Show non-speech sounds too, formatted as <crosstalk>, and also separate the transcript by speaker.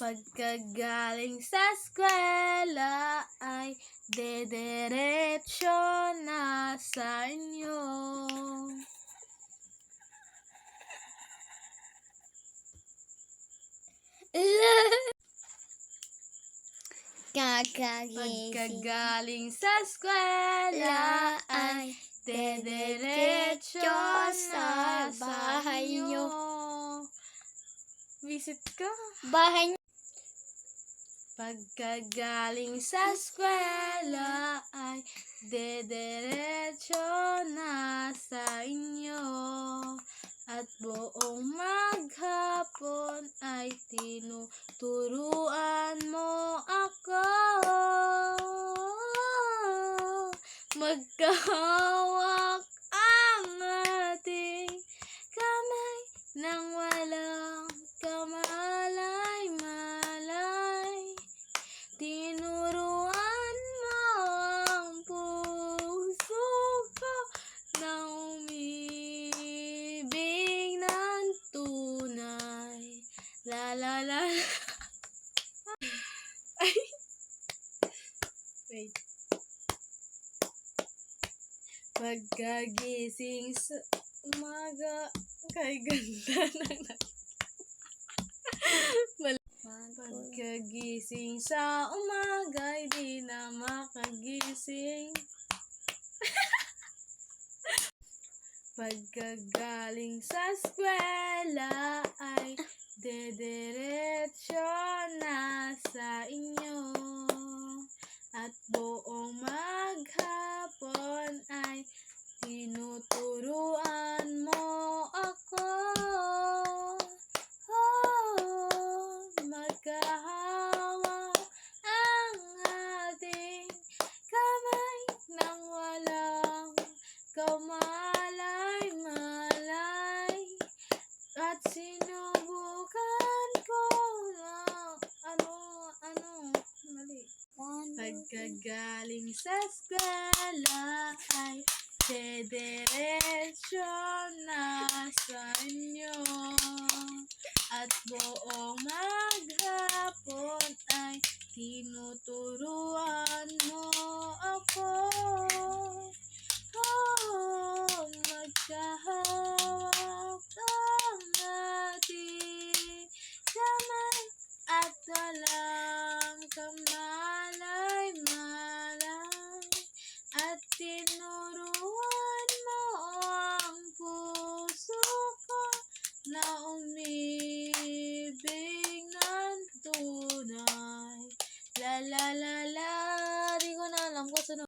Speaker 1: Pagkagaling sa eskwela ay dederetsyo na sa inyo. <laughs>
Speaker 2: Kakagising
Speaker 1: Pagkagaling sa eskwela ay dederetsyo sa
Speaker 2: bahay nyo.
Speaker 1: Visit ka.
Speaker 2: bahay.
Speaker 1: Pagkagaling sa eskwela ay dederetsyo na sa inyo. At buong maghapon ay tinuturuan mo ako Pagkagising sa umaga, kay ganda <laughs> ng Pagkagising sa umaga, di na makagising. <laughs> Pagkagaling sa eskwela ay dederetsyo na sa inyo. At buong maghapon ay tinuturuan mo ako. Oh, magkahawak ang ating kamay nang walang kamalay-malay at sinubukan ko na ano, ano, mali. Pagkagaling sa eskwela ay dederetsyo na sa inyo. At buong maghapon ay tinuturuan mo 我这种。